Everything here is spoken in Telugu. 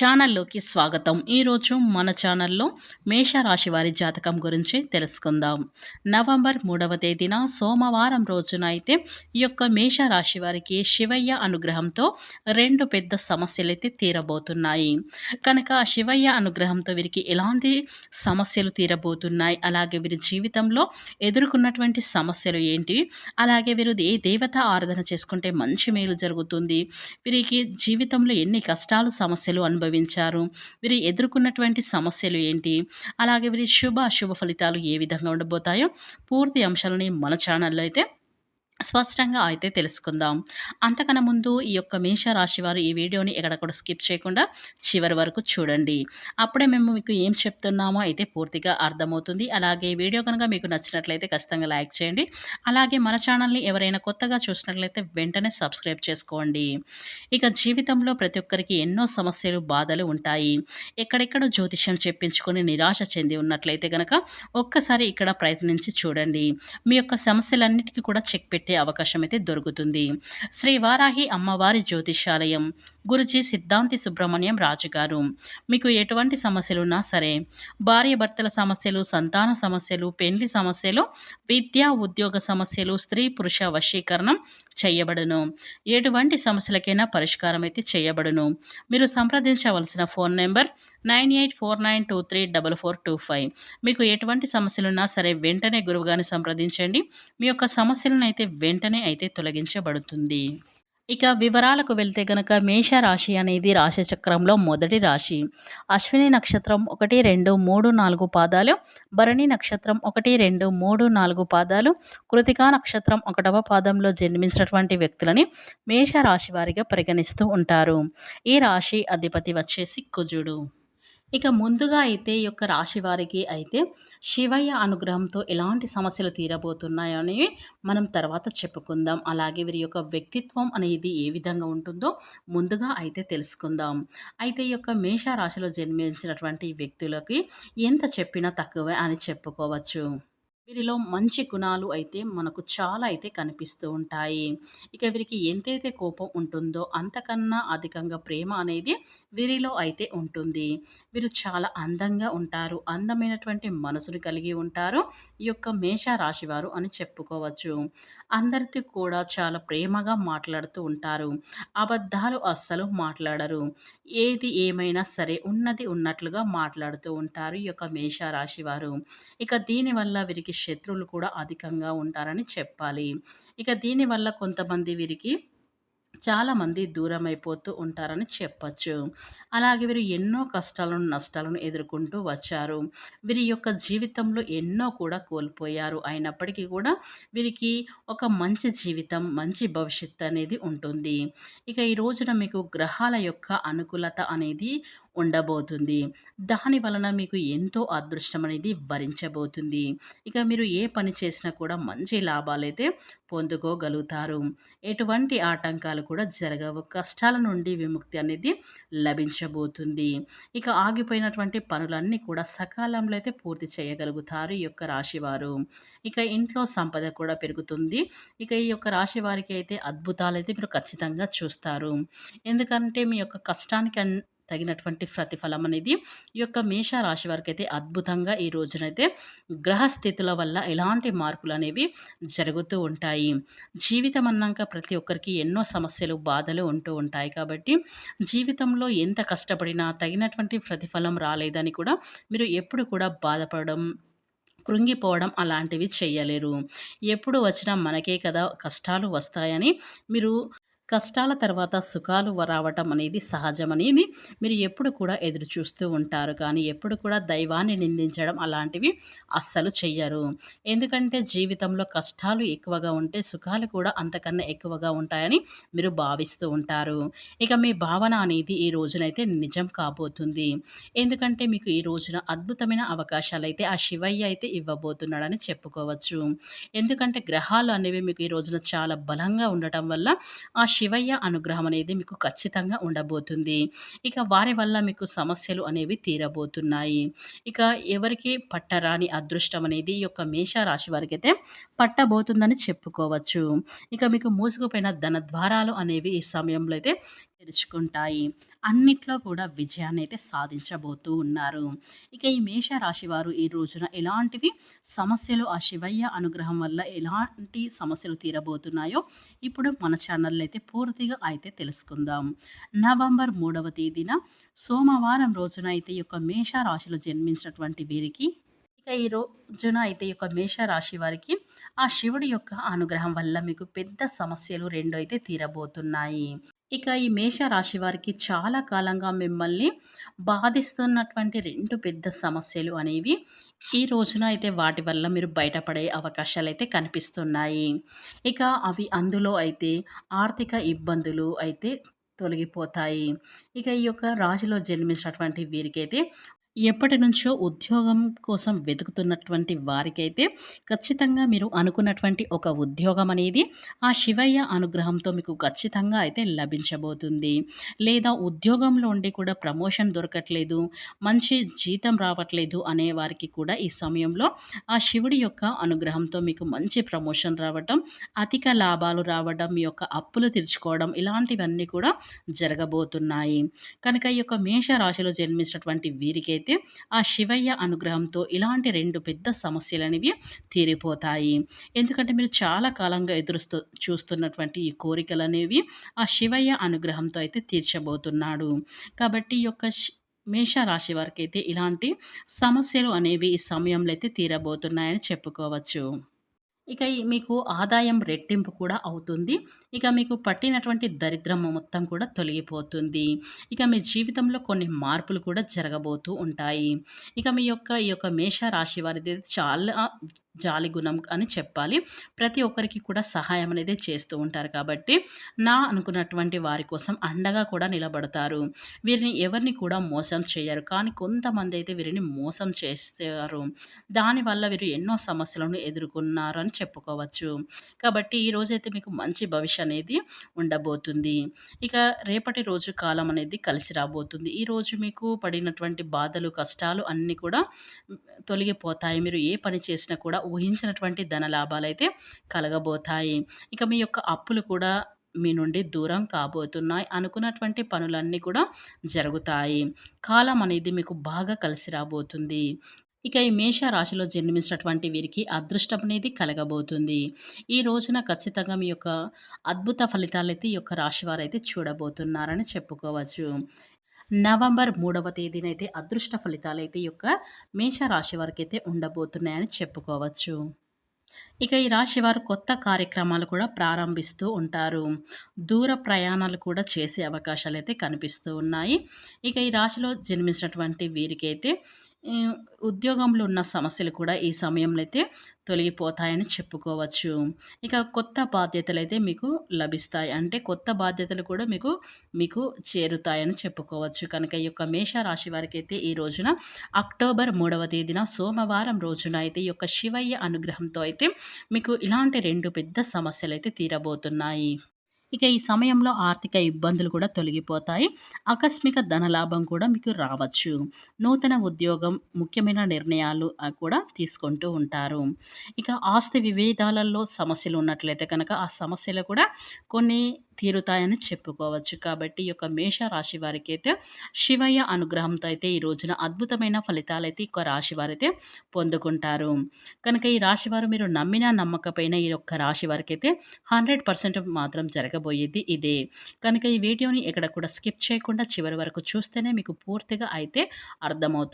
ఛానల్లోకి స్వాగతం. ఈరోజు మన ఛానల్లో మేషరాశి వారి జాతకం గురించి తెలుసుకుందాం. నవంబర్ మూడవ తేదీన సోమవారం రోజున అయితే ఈ యొక్క మేషరాశి వారికి శివయ్య అనుగ్రహంతో రెండు పెద్ద సమస్యలు అయితే తీరబోతున్నాయి. కనుక ఆ శివయ్య అనుగ్రహంతో వీరికి ఎలాంటి సమస్యలు తీరబోతున్నాయి? అలాగే వీరి జీవితంలో ఎదుర్కొన్నటువంటి సమస్యలు ఏంటి? అలాగే వీరు ఏ దేవత ఆరాధన చేసుకుంటే మంచి మేలు జరుగుతుంది? వీరికి జీవితంలో ఎన్ని కష్టాలు సమస్యలు అనుభవించారు. వీరు ఎదుర్కొన్నటువంటి సమస్యలు ఏంటి? అలాగే వీరి శుభ అశుభ ఫలితాలు ఏ విధంగా ఉండబోతాయో పూర్తి అంశాలని మన ఛానల్లో అయితే స్పష్టంగా అయితే తెలుసుకుందాం. అంతకన్నా ముందు ఈ యొక్క మేషరాశి వారు ఈ వీడియోని ఎక్కడ కూడా స్కిప్ చేయకుండా చివరి వరకు చూడండి. అప్పుడే మేము మీకు ఏం చెప్తున్నామో అయితే పూర్తిగా అర్థమవుతుంది. అలాగే వీడియో కనుక మీకు నచ్చినట్లయితే ఖచ్చితంగా లైక్ చేయండి. అలాగే మన ఛానల్ని ఎవరైనా కొత్తగా చూసినట్లయితే వెంటనే సబ్స్క్రైబ్ చేసుకోండి. ఇక జీవితంలో ప్రతి ఒక్కరికి ఎన్నో సమస్యలు బాధలు ఉంటాయి. ఎక్కడెక్కడ జ్యోతిష్యం చెప్పించుకొని నిరాశ చెంది ఉన్నట్లయితే కనుక ఒక్కసారి ఇక్కడ ప్రయత్నించి చూడండి. మీ యొక్క సమస్యలన్నిటికీ కూడా చెక్ పెట్టి పెట్టే అవకాశం అయితే దొరుకుతుంది. శ్రీ వారాహి అమ్మవారి జ్యోతిషాలయం గురుజీ సిద్ధాంతి సుబ్రహ్మణ్యం రాజు గారు మీకు ఎటువంటి సమస్యలు ఉన్నా సరే భార్య భర్తల సమస్యలు సంతాన సమస్యలు పెండ్లి సమస్యలు విద్యా ఉద్యోగ సమస్యలు స్త్రీ పురుష వశీకరణం చేయబడును. ఎటువంటి సమస్యలకైనా పరిష్కారం అయితే చేయబడును. మీరు సంప్రదించవలసిన phone number nine eight four nine two three double four two five. మీకు ఎటువంటి సమస్యలున్నా సరే వెంటనే గురువుగారిని సంప్రదించండి. మీ యొక్క సమస్యలను అయితే వెంటనే అయితే తొలగించబడుతుంది. ఇక వివరాలకు వెళ్తే గనక మేషరాశి అనేది రాశిచక్రంలో మొదటి రాశి. అశ్విని నక్షత్రం ఒకటి రెండు మూడు నాలుగు పాదాలు. భరణి నక్షత్రం ఒకటి రెండు మూడు నాలుగు పాదాలు. కృతికా నక్షత్రం ఒకటవ పాదంలో జన్మించినటువంటి వ్యక్తులని మేషరాశి వారిగా పరిగణిస్తూ ఉంటారు. ఈ రాశి అధిపతి వచ్చేసి కుజుడు ఇక ముందుగా అయితే ఈ యొక్క రాశి వారికి అయితే శివయ్య అనుగ్రహంతో ఎలాంటి సమస్యలు తీరబోతున్నాయని మనం తర్వాత చెప్పుకుందాం. అలాగే వీరి యొక్క వ్యక్తిత్వం అనేది ఏ విధంగా ఉంటుందో ముందుగా అయితే తెలుసుకుందాం. అయితే ఈ యొక్క మేష రాశిలో జన్మించినటువంటి వ్యక్తులకి ఎంత చెప్పినా తక్కువే అని చెప్పుకోవచ్చు. వీరిలో మంచి గుణాలు అయితే మనకు చాలా అయితే కనిపిస్తూ ఉంటాయి. ఇక వీరికి ఎంతైతే కోపం ఉంటుందో అంతకన్నా అధికంగా ప్రేమ అనేది వీరిలో అయితే ఉంటుంది. వీరు చాలా అందంగా ఉంటారు. అందమైనటువంటి మనసును కలిగి ఉంటారు. ఈ యొక్క మేష రాశివారు అని చెప్పుకోవచ్చు. అందరితో కూడా చాలా ప్రేమగా మాట్లాడుతూ ఉంటారు. అబద్ధాలు అస్సలు మాట్లాడరు. ఏది ఏమైనా సరే ఉన్నది ఉన్నట్లుగా మాట్లాడుతూ ఉంటారు ఈ యొక్క మేషరాశి వారు. ఇక దీనివల్ల వీరికి శత్రువులు కూడా అధికంగా ఉంటారని చెప్పాలి. ఇక దీనివల్ల కొంతమంది వీరికి చాలామంది దూరం అయిపోతూ ఉంటారని చెప్పచ్చు. అలాగే వీరు ఎన్నో కష్టాలను నష్టాలను ఎదుర్కొంటూ వచ్చారు. వీరి యొక్క జీవితంలో ఎన్నో కూడా కోల్పోయారు. అయినప్పటికీ కూడా వీరికి ఒక మంచి జీవితం మంచి భవిష్యత్తు అనేది ఉంటుంది. ఇక ఈ రోజున మీకు గ్రహాల యొక్క అనుకూలత అనేది ఉండబోతుంది. దాని వలన మీకు ఎంతో అదృష్టం అనేది భరించబోతుంది ఇక మీరు ఏ పని చేసినా కూడా మంచి లాభాలైతే పొందుకోగలుగుతారు. ఎటువంటి ఆటంకాలు కూడా జరగవు. కష్టాల నుండి విముక్తి అనేది లభించబోతుంది. ఇక ఆగిపోయినటువంటి పనులన్నీ కూడా సకాలంలో అయితే పూర్తి చేయగలుగుతారు ఈ యొక్క రాశివారు. ఇక ఇంట్లో సంపద కూడా పెరుగుతుంది. ఇక ఈ యొక్క రాశి వారికి అయితే అద్భుతాలు అయితే మీరు ఖచ్చితంగా చూస్తారు. ఎందుకంటే మీ యొక్క కష్టానికి తగినటువంటి ప్రతిఫలం అనేది ఈ యొక్క మేష రాశి వారికి అయితే అద్భుతంగా ఈ రోజునైతే గ్రహస్థితుల వల్ల ఎలాంటి మార్పులు అనేవి జరుగుతూ ఉంటాయి. జీవితం అన్నాక ప్రతి ఒక్కరికి ఎన్నో సమస్యలు బాధలు ఉంటూ ఉంటాయి కాబట్టి జీవితంలో ఎంత కష్టపడినా తగినటువంటి ప్రతిఫలం రాలేదని కూడా మీరు ఎప్పుడు కూడా బాధపడడం కృంగిపోవడం అలాంటివి చేయలేరు. ఎప్పుడు వచ్చినా మనకే కదా కష్టాలు వస్తాయని మీరు కష్టాల తర్వాత సుఖాలు రావటం అనేది సహజమనేది మీరు ఎప్పుడు కూడా ఎదురు చూస్తూ ఉంటారు. కానీ ఎప్పుడు కూడా దైవాన్ని నిందించడం అలాంటివి అస్సలు చెయ్యరు. ఎందుకంటే జీవితంలో కష్టాలు ఎక్కువగా ఉంటే సుఖాలు కూడా అంతకన్నా ఎక్కువగా ఉంటాయని మీరు భావిస్తూ ఉంటారు. ఇక మీ భావన అనేది ఈ రోజునైతే నిజం కాబోతుంది. ఎందుకంటే మీకు ఈ రోజున అద్భుతమైన అవకాశాలు అయితే ఆ శివయ్య అయితే ఇవ్వబోతున్నాడని చెప్పుకోవచ్చు. ఎందుకంటే గ్రహాలు అనేవి మీకు ఈ రోజున చాలా బలంగా ఉండటం వల్ల ఆ శివయ్య అనుగ్రహం అనేది మీకు ఖచ్చితంగా ఉండబోతుంది. ఇక వారి వల్ల మీకు సమస్యలు అనేవి తీరబోతున్నాయి. ఇక ఎవరికి పట్టరాని అదృష్టం అనేది ఈ యొక్క మేషరాశి వారికి అయితే పట్టబోతుందని చెప్పుకోవచ్చు. ఇక మీకు మూసుకుపోయిన ధన ద్వారాలు అనేవి ఈ సమయంలో అయితే తెరుచుకుంటాయి అన్నిట్లో కూడా విజయాన్ని అయితే సాధించబోతూ ఉన్నారు. ఇక ఈ మేష రాశి వారు ఈ రోజున ఎలాంటివి సమస్యలు ఆ శివయ్య అనుగ్రహం వల్ల ఎలాంటి సమస్యలు తీరబోతున్నాయో ఇప్పుడు మన ఛానల్లో అయితే పూర్తిగా అయితే తెలుసుకుందాం. నవంబర్ మూడవ తేదీన సోమవారం రోజున అయితే ఈ యొక్క మేష రాశిలో జన్మించినటువంటి వీరికి ఇక ఈ రోజున అయితే ఈ యొక్క మేషరాశి వారికి ఆ శివుడి యొక్క అనుగ్రహం వల్ల మీకు పెద్ద సమస్యలు రెండు అయితే తీరబోతున్నాయి. ఇక ఈ మేషరాశి వారికి చాలా కాలంగా మిమ్మల్ని బాధిస్తున్నటువంటి రెండు పెద్ద సమస్యలు అనేవి ఈ రోజున అయితే వాటి వల్ల మీరు బయటపడే అవకాశాలు అయితే కనిపిస్తున్నాయి. ఇక అవి అందులో అయితే ఆర్థిక ఇబ్బందులు అయితే తొలగిపోతాయి. ఇక ఈ యొక్క రాశిలో జన్మించినటువంటి వీరికైతే ఎప్పటి నుంచో ఉద్యోగం కోసం వెతుకుతున్నటువంటి వారికైతే ఖచ్చితంగా మీరు అనుకున్నటువంటి ఒక ఉద్యోగం అనేది ఆ శివయ్య అనుగ్రహంతో మీకు ఖచ్చితంగా అయితే లభించబోతుంది. లేదా ఉద్యోగంలో ఉండి కూడా ప్రమోషన్ దొరకట్లేదు మంచి జీతం రావట్లేదు అనే వారికి కూడా ఈ సమయంలో ఆ శివుడి యొక్క అనుగ్రహంతో మీకు మంచి ప్రమోషన్ రావడం అధిక లాభాలు రావడం మీ యొక్క అప్పులు తీర్చుకోవడం ఇలాంటివన్నీ కూడా జరగబోతున్నాయి. కనుక ఈ యొక్క మేష రాశిలో జన్మించినటువంటి వీరికైతే అయితే ఆ శివయ్య అనుగ్రహంతో ఇలాంటి రెండు పెద్ద సమస్యలు అనేవి తీరిపోతాయి. ఎందుకంటే మీరు చాలా కాలంగా ఎదురుస్తూ చూస్తున్నటువంటి ఈ కోరికలు అనేవి ఆ శివయ్య అనుగ్రహంతో అయితే తీర్చబోతున్నాడు. కాబట్టి ఈ యొక్క మేషరాశి వారికి అయితే ఇలాంటి సమస్యలు అనేవి ఈ సమయంలో అయితే తీరబోతున్నాయని చెప్పుకోవచ్చు. ఇక మీకు ఆదాయం రెట్టింపు కూడా అవుతుంది. ఇక మీకు పట్టినటువంటి దరిద్రం మొత్తం కూడా తొలగిపోతుంది. ఇక మీ జీవితంలో కొన్ని మార్పులు కూడా జరగబోతూ ఉంటాయి. ఇక మీ యొక్క ఈ యొక్క మేష రాశి వారిది చాలా జాలి గుణం అని చెప్పాలి. ప్రతి ఒక్కరికి కూడా సహాయం అనేది చేస్తూ ఉంటారు కాబట్టి నా అనుకున్నటువంటి వారి కోసం అండగా కూడా నిలబడతారు. వీరిని ఎవరిని కూడా మోసం చేయరు. కానీ కొంతమంది అయితే వీరిని మోసం చేస్తారు. దానివల్ల వీరు ఎన్నో సమస్యలను ఎదుర్కొన్నారు అని చెప్పుకోవచ్చు. కాబట్టి ఈ రోజైతే మీకు మంచి భవిష్యత్ అనేది ఉండబోతుంది. ఇక రేపటి రోజు కాలం అనేది కలిసి రాబోతుంది. ఈరోజు మీకు పడినటువంటి బాధలు కష్టాలు అన్నీ కూడా తొలగిపోతాయి. మీరు ఏ పని చేసినా కూడా ఊహించినటువంటి ధన లాభాలు అయితే కలగబోతాయి. ఇక మీ యొక్క అప్పులు కూడా మీ నుండి దూరం కాబోతున్నాయి. అనుకున్నటువంటి పనులన్నీ కూడా జరుగుతాయి. కాలం అనేది మీకు బాగా కలిసి రాబోతుంది. ఇక ఈ మేష రాశిలో జన్మించినటువంటి వీరికి అదృష్టం అనేది కలగబోతుంది. ఈ రోజున ఖచ్చితంగా మీ యొక్క అద్భుత ఫలితాలు అయితే ఈ యొక్క రాశి వారు అయితే చూడబోతున్నారని చెప్పుకోవచ్చు. నవంబర్ మూడవ తేదీనైతే అదృష్ట ఫలితాలు అయితే ఈ యొక్క మేషరాశి వారికి అయితే ఉండబోతున్నాయని చెప్పుకోవచ్చు. ఇక ఈ రాశి వారు కొత్త కార్యక్రమాలు కూడా ప్రారంభిస్తూ ఉంటారు. దూర ప్రయాణాలు కూడా చేసే అవకాశాలు అయితే కనిపిస్తూ ఉన్నాయి. ఇక ఈ రాశిలో జన్మించినటువంటి వీరికైతే ఉద్యోగంలో ఉన్న సమస్యలు కూడా ఈ సమయంలో అయితే తొలగిపోతాయని చెప్పుకోవచ్చు. ఇక కొత్త బాధ్యతలు అయితే మీకు లభిస్తాయి. అంటే కొత్త బాధ్యతలు కూడా మీకు మీకు చేరుతాయని చెప్పుకోవచ్చు. కనుక ఈ యొక్క మేషరాశి వారికి అయితే ఈ రోజున అక్టోబర్ మూడవ తేదీన సోమవారం రోజున అయితే ఈ యొక్క శివయ్య అనుగ్రహంతో అయితే మీకు ఇలాంటి రెండు పెద్ద సమస్యలు అయితే తీరబోతున్నాయి. ఇక ఈ సమయంలో ఆర్థిక ఇబ్బందులు కూడా తొలగిపోతాయి. ఆకస్మిక ధనలాభం కూడా మీకు రావచ్చు. నూతన ఉద్యోగం ముఖ్యమైన నిర్ణయాలు కూడా తీసుకుంటూ ఉంటారు. ఇక ఆస్తి విభేదాలలో సమస్యలు ఉన్నట్లయితే కనుక ఆ సమస్యలు కూడా కొన్ని తీరుతాయని చెప్పుకోవచ్చు. కాబట్టి ఈ యొక్క మేష రాశి వారికి అయితే శివయ్య అనుగ్రహంతో అయితే ఈ రోజున అద్భుతమైన ఫలితాలు అయితే ఈ రాశి వారైతే పొందుకుంటారు. కనుక ఈ రాశి వారు మీరు నమ్మిన నమ్మకపోయినా ఈ యొక్క రాశి వారికి అయితే హండ్రెడ్ పర్సెంట్ మాత్రం జరగబోయేది ఇదే. కనుక ఈ వీడియోని ఎక్కడ కూడా స్కిప్ చేయకుండా చివరి వరకు చూస్తేనే మీకు పూర్తిగా అయితే అర్థమవుతుంది.